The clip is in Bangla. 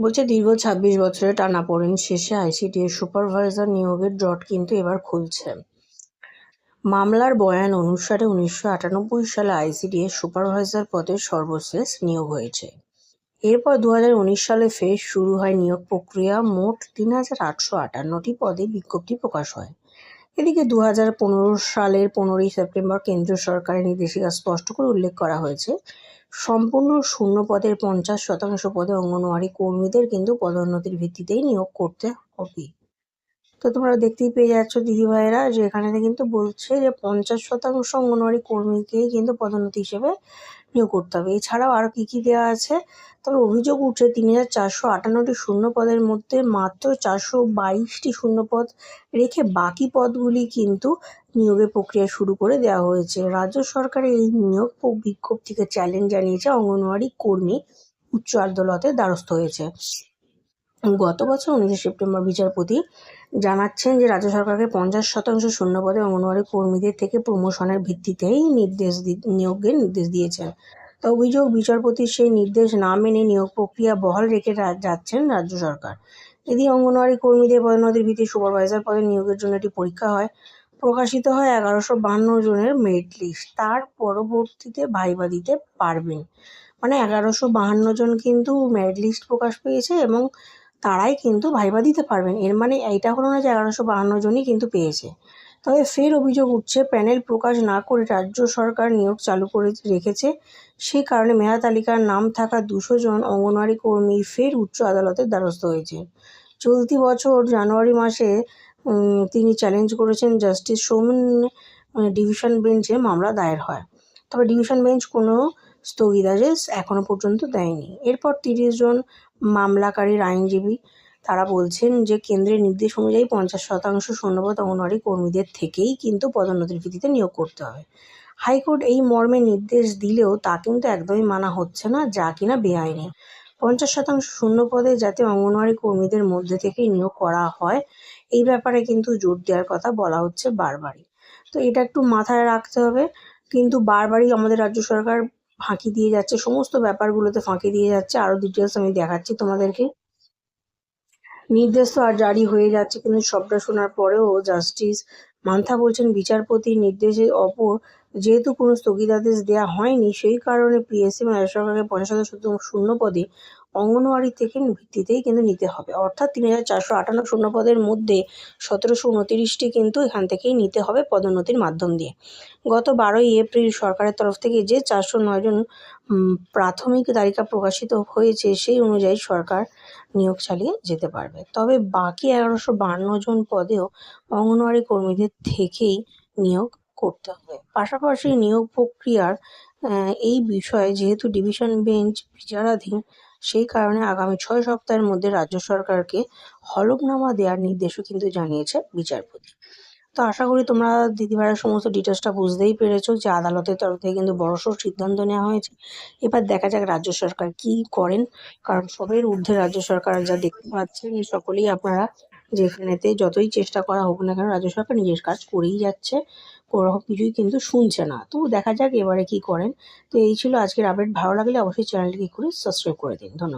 বলছে দীর্ঘ ছাব্বিশ বছরের টানাপোড়েন শেষে আইসিডিএস সুপারভাইজার নিয়োগের জট কিন্তু এবার খুলছে। মামলার বয়ান অনুসারে উনিশশো আটানব্বই সালে আইসিডিএস সুপারভাইজার পদে সর্বশেষ নিয়োগ হয়েছে। এরপর দু সালে ফের শুরু হয় নিয়োগ প্রক্রিয়া। মোট তিন হাজার আটশো আটান্নটি পদে বিজ্ঞপ্তি প্রকাশ হয়। এদিকে দু সালের পনেরোই সেপ্টেম্বর কেন্দ্রীয় সরকারের নির্দেশিকা স্পষ্ট করে উল্লেখ করা হয়েছে সম্পূর্ণ শূন্য পদের পঞ্চাশ শতাংশ পদে অঙ্গনওয়াড়ি কর্মীদের কিন্তু পদোন্নতির ভিত্তিতেই নিয়োগ করতে হবে। তো তোমরা দেখতেই পেয়ে যাচ্ছ দিদিভাইয়েরা যে এখানে কিন্তু বলছে যে পঞ্চাশ শতাংশ অঙ্গনওয়াড়ি কর্মীকেই কিন্তু পদোন্নতি হিসেবে নিয়োগ করতে হবে। এছাড়াও আরও কী কী দেওয়া আছে? তবে অভিযোগ উঠছে তিন হাজার চারশো আটান্নটি শূন্য পদের মধ্যে মাত্র চারশো বাইশটি শূন্য পদ রেখে বাকি পদগুলি কিন্তু নিয়োগের প্রক্রিয়া শুরু করে দেওয়া হয়েছে। রাজ্য সরকারের এই নিয়োগ বিক্ষোভ থেকে চ্যালেঞ্জ জানিয়েছে অঙ্গনওয়াড়ি কর্মী উচ্চ আদালতের দ্বারস্থ হয়েছে। গত বছর উনিশে সেপ্টেম্বর বিচারপতি জানাচ্ছেন যে রাজ্য সরকারকে পঞ্চাশ শতাংশ শূন্যপদে অঙ্গনওয়াড়ি কর্মীদের থেকে প্রমোশনের ভিত্তিতেই নির্দেশ নিয়োগের নির্দেশ দিয়েছেন। তা অভিযোগ বিচারপতির সেই নির্দেশ না মেনে নিয়োগ প্রক্রিয়া বহাল রেখে যাচ্ছেন রাজ্য সরকার। এদিকে অঙ্গনওয়াড়ি কর্মীদের পদোন্নতির ভিত্তি সুপারভাইজার পদে নিয়োগের জন্য একটি পরীক্ষা হয়। প্রকাশিত হয় এগারোশো বান্ন জনের মেরিট লিস্ট। তার পরবর্তীতে ভাইবা দিতে পারবেন। মানে এগারোশো বাহান্ন জন কিন্তু মেরিট লিস্ট প্রকাশ পেয়েছে এবং তারাই কিন্তু ভাইবা দিতে পারবেন। এর মানে এইটা হলো না যে এগারোশো বাহান্ন জনই কিন্তু পেয়েছে। তবে ফের অভিযোগ উঠছে, প্যানেল প্রকাশ না করে রাজ্য সরকার নিয়োগ চালু করে রেখেছে। সেই কারণে মেধা তালিকার নাম থাকা দুশো জন অঙ্গনওয়াড়ি কর্মী ফের উচ্চ আদালতের দ্বারস্থ হয়েছে। চলতি বছর জানুয়ারি মাসে তিনি চ্যালেঞ্জ করেছেন জাস্টিস সৌমেন ডিভিশন বেঞ্চে মামলা দায়ের হয়। তবে ডিভিশন বেঞ্চ কোনো স্থগিতাদেশ এখনও পর্যন্ত দেয়নি। এরপর তিরিশ জন মামলাকারীর আইনজীবী, তারা বলছেন যে কেন্দ্রের নির্দেশ অনুযায়ী পঞ্চাশ শতাংশ শূন্যপদ অঙ্গনওয়াড়ি কর্মীদের থেকেই কিন্তু পদোন্নতির ভিত্তিতে নিয়োগ করতে হবে। হাইকোর্ট এই মর্মে নির্দেশ দিলেও তা কিন্তু একদমই মানা হচ্ছে না, যা কিনা বেআইনি। পঞ্চাশ শতাংশ শূন্য পদে যাতে অঙ্গনওয়াড়ি কর্মীদের মধ্যে থেকেই নিয়োগ করা হয়, এই ব্যাপারে কিন্তু জোর দেওয়ার কথা বলা হচ্ছে বারবারই। তো এটা একটু মাথায় রাখতে হবে, কিন্তু বারবারই আমাদের রাজ্য সরকার ফাঁকি দিয়ে যাচ্ছে, সমস্ত ব্যাপারগুলোতে ফাঁকি দিয়ে যাচ্ছে। আরও ডিটেলস আমি দেখাচ্ছি তোমাদেরকে। নির্দেশ তো আর জারি হয়ে যাচ্ছে, কিন্তু সবটা শোনার পরেও জাস্টিস মান্থা বলছেন বিচারপতির নির্দেশের অপর যেহেতু কোনো স্থগিতাদেশ দেওয়া হয়নি, সেই কারণে পিএসসি এবং রাজ্য সরকারকে পঞ্চাশ শতাংশ শূন্য পদে অঙ্গনওয়াড়ি থেকে ভিত্তিতেই কিন্তু নিতে হবে। অর্থাৎ তিন হাজার চারশো আটান্ন শূন্য পদের মধ্যে সতেরোশো উনতিরিশটি কিন্তু এখান থেকেই নিতে হবে পদোন্নতির মাধ্যম দিয়ে। গত বারোই এপ্রিল সরকারের তরফ থেকে যে চারশো নয় জন প্রাথমিক তালিকা প্রকাশিত হয়েছে, সেই অনুযায়ী সরকার নিয়োগ চালিয়ে যেতে পারবে। তবে বাকি এগারোশো বান্ন জন পদেও অঙ্গনওয়াড়ি কর্মীদের থেকেই নিয়োগ করতে হবে। পাশাপাশি নিয়োগ প্রক্রিয়ার এই বিষয়ে যেহেতু ডিভিশন বেঞ্চ বিচারাধীন, সেই কারণে আগামী ছয় সপ্তাহের মধ্যে রাজ্য সরকারকে হলফনামা দেওয়ার নির্দেশও কিন্তু জানিয়েছে বিচারপতি। তো আশা করি তোমরা দিদিভাইয়ের সমস্ত ডিটেলসটা বুঝতেই পেরেছ যে আদালতের তরফ থেকে কিন্তু বড়সড় সিদ্ধান্ত নেওয়া হয়েছে। এবার দেখা যাক রাজ্য সরকার কি করেন, কারণ সবের ঊর্ধ্বে রাজ্য সরকার যা দেখতে পাচ্ছেন সকলেই আপনারা যেখানেতে যতই চেষ্টা করা হোক না কেন, রাজ্য সরকার নিজের কাজ করেই যাচ্ছে। কোনো কিছুই কিন্তু শুনছে না। তো দেখা যাক এবারে কি করেন। তো এই ছিল আজকের আপডেট ভালো লাগলে অবশ্যই চ্যানেলটিকে করে সাবস্ক্রাইব করে দিন। ধন্যবাদ।